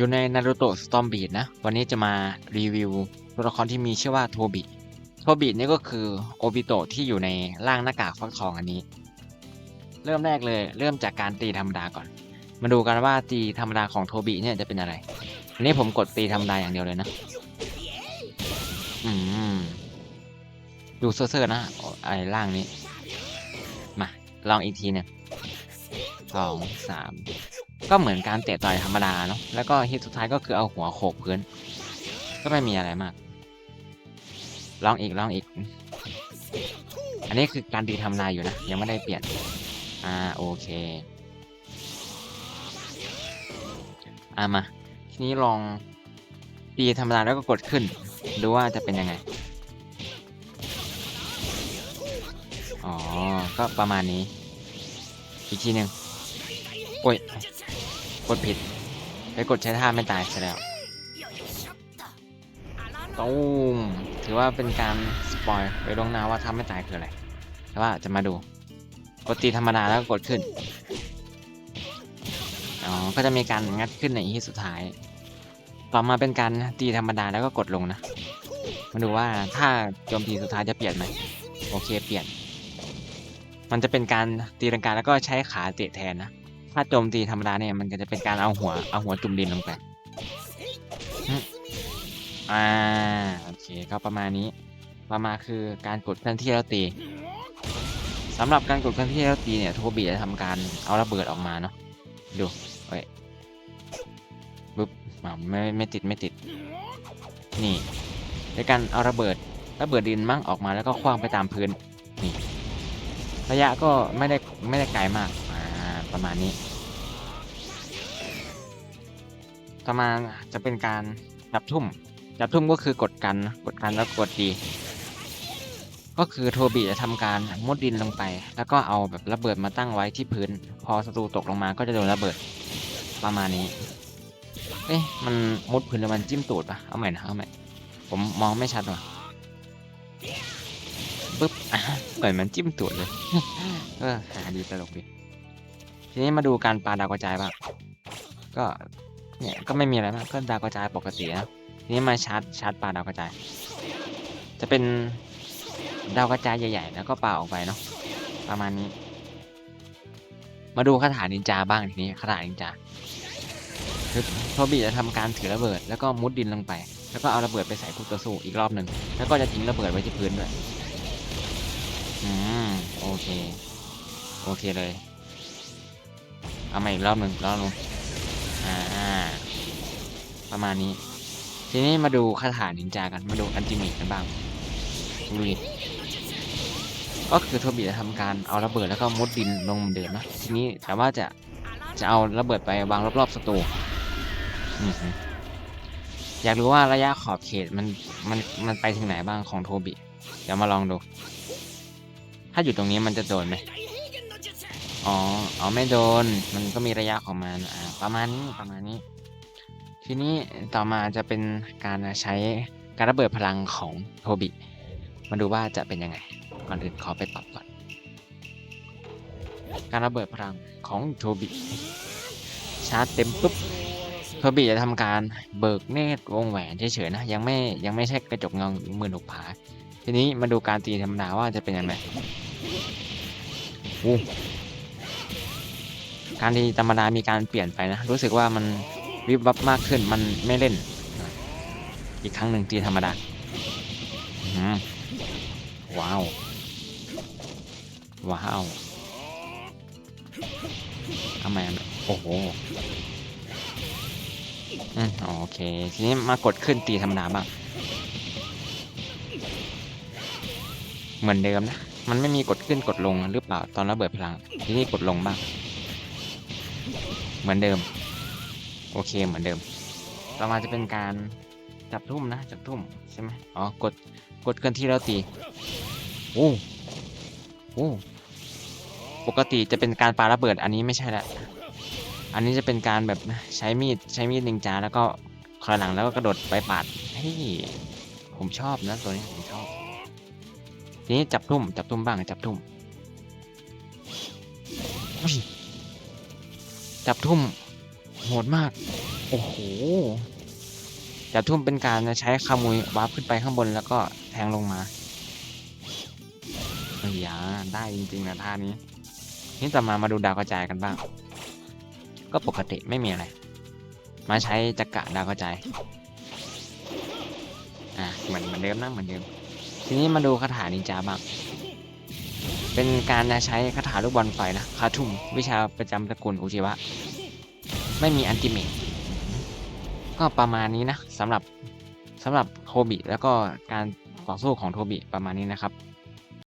อยู่ในนารูโตะสตอมบีดนะ วันนี้จะมารีวิวตัวละครที่มีชื่อว่าโทบิโทบินี่ก็คือโอบิโตะที่อยู่ในร่างหน้ากากฟักทองอันนี้ เริ่มแรกเลย เริ่มจากการตีธรรมดาก่อน มาดูกันว่าตีธรรมดาของโทบิเนี่ยจะเป็นอะไรอันนี้ผมกดตีธรรมดาอย่างเดียวเลยนะ อืม ดูเซ่อๆนะไอ้ร่างนี้ มา ลองอีกทีหนึงสองสาม ก็เหมือนการเตะต่อยธรรมดาเนาะแล้วก็ฮิตสุดท้ายก็คือเอาหัวโขกพื้น ก็ไม่มีอะไรมาก ลองอีกลองอีก อันนี้คือการตีธรรมดาอยู่นะ ยังไม่ได้เปลี่ยน อ่าโอเค อ่ามา ทีนี้ลองตีธรรมดาแล้วก็กดขึ้น ดูว่าจะเป็นยังไง อ๋อ ก็ประมาณนี้ อีกทีหนึ่งโอ้ย กดผิดไปกดใช้ท่าไม่ตายซะแล้วตูมถือว่าเป็นการสปอยไปลงหน้าว่าท่าไม่ตายคืออะไรแต่ว่าจะมาดูกดตีธรรมดาแล้วก็กดขึ้นอ๋อก็จะมีการงัดขึ้นในที่สุดท้าย ต่อมาเป็นการตีธรรมดาแล้วก็กดลงนะมาดูว่าถ้าโจมตีสุดท้ายจะเปลี่ยนไหมโอเคเปลี่ยน มันจะเป็นการตีลังกาแล้วก็ใช้ขาเตะแทนนะ ถ้าโจมตีธรรมดาเนี่ยมันก็จะเป็นการเอาหัวเอาหัวจุ่มดินลงไปอ่าโอเคก็ประมาณนี้ต่อมาคือการกดเคลื่อนที่แล้วตีสำหรับการกดเคลื่อนที่แล้วตีเนี่ยโทบีจะทำการเอาระเบิดออกมาเนาะดูเว้ยปึ๊บอ่าไม่ไม่ติดไม่ติด นี่ในการเอาระเบิดระเบิดดินมั่งออกมาแล้วก็คว้างไปตามพื้นนี่ระยะก็ไม่ได้ไม่ได้ไกลมาก ประมาณนี้ ต่อมาจะเป็นการจับทุ่มจับทุ่มก็คือกดกัน กดกันแล้วกดดี ก็คือโทบีจะทำการมุดดินลงไป แล้วก็เอาแบบระเบิดมาตั้งไว้ที่พื้น พอศัตรูตกลงมาก็จะโดนระเบิดประมาณนี้ เอ๊ะ มันมุดพื้นหรือมันจิ้มตูดปะเอาใหม่นะเอาใหม่ ผมมองไม่ชัดว่ะปึ๊บเหมือนมันจิ้มตูดเลย เออหาดีตลกดี ทีนี้มาดูการปาดาวกระจายบ้างก็เนี่ยก็ไม่มีอะไรมากก็ดาวกระจายปกตินะทีนี้มาชาร์จชาร์จปาดาวกระจาย จะเป็นดาวกระจายใหญ่ๆ แล้วก็ปลาออกไปเนาะประมาณนี้ มาดูคาถานินจาบ้างทีนี้คาถานินจาคือโทบิจะทำการถือระเบิด แล้วก็มุดดินลงไป แล้วก็เอาระเบิดไปใส่คู่ต่อสู้อีกรอบหนึ่งแล้วก็จะทิ้งระเบิดไว้ที่พื้นด้วยอืมโอเค โอเคเลย เอามาอีกรอบหนึ่งรอบหนึงอ่า ประมาณนี้ ทีนี้มาดูคาถานินจากัน มาดูอันติเมตกันบ้างดูดิก็คือโทบิจะทำการเอาระเบิดแล้วก็มุดดินลงเหมือนเดิมนะทีนี้แต่ว่าจะจะเอาระเบิดไปวางรอบๆศัตรูอือหืออยากรู้ว่าระยะขอบเขตมันมันมันไปถึงไหนบ้างของโทบิ เดี๋ยวมาลองดู ถ้าอยู่ตรงนี้มันจะโดนไหม อ๋ออ๋อไม่โดน มันก็มีระยะของมันอ่าประมาณนี้ประมาณนี้ ทีนี้ต่อมาจะเป็นการใช้การระเบิดพลังของโทบิ มาดูว่าจะเป็นยังไง ก่อนอื่นขอไปปรับก่อน การระเบิดพลังของโทบิ ชาร์จเต็มปุ๊บโทบิจะทำการเบิกเนตรวงแหวนเฉยๆนะ ยังไม่ยังไม่ใช่กระจกเงาหมื่นหกผา ทีนี้มาดูการตีธรรมดาว่าจะเป็นยังไงอู้ การตีธรรมดามีการเปลี่ยนไปนะ รู้สึกว่ามันวิบวับมากขึ้นมันไม่เล่น อีกครั้งหนึ่งตีธรรมดาว้าว ว้าวทำไมอะโอ้โหอืมโอเค ทีนี้มากดขึ้นตีธรรมดาบ้างเหมือนเดิมนะ มันไม่มีกดขึ้นกดลงหรือเปล่าตอนระเบิดพลัง ทีนี่กดลงบ้าง เหมือนเดิม โอเคเหมือนเดิม ต่อมาจะเป็นการจับทุ่มนะจับทุ่มใช่ไหมอ๋อกดกดเคลื่อนที่แล้วตีโอ้โอ้ปกติจะเป็นการปาระเบิดอันนี้ไม่ใช่ละอันนี้จะเป็นการแบบใช้มีดใช้มีดนินจาแล้วก็คอยหลังแล้วก็กระโดดไปปาดเฮ้ยผมชอบนะตัวนี้ผมชอบทีนี้จับทุ่มจับทุ่มบ้างจับทุ่ม จับทุ่มโหดมาก โอ้โห จับทุ่มเป็นการใช้ขโมยวาร์ปขึ้นไปข้างบนแล้วก็แทงลงมาเอ้ยได้จริงๆนะท่านี้ นี่ต่อมามาดูดาวกระจายกันบ้าง ก็ปกติไม่มีอะไร มาใช้จักระดาวกระจาย อะเหมือนเหมือนเดิมนะเหมือนเดิม ทีนี้มาดูคาถานินจาบ้าง เป็นการใช้คาถาลูกบอลไฟนะคาทุ่มวิชาประจำตระกูลอุจิวะ ไม่มีอันติเมตก็ประมาณนี้นะสำหรับสำหรับโทบิแล้วก็การต่อสู้ของโทบิประมาณนี้นะครับ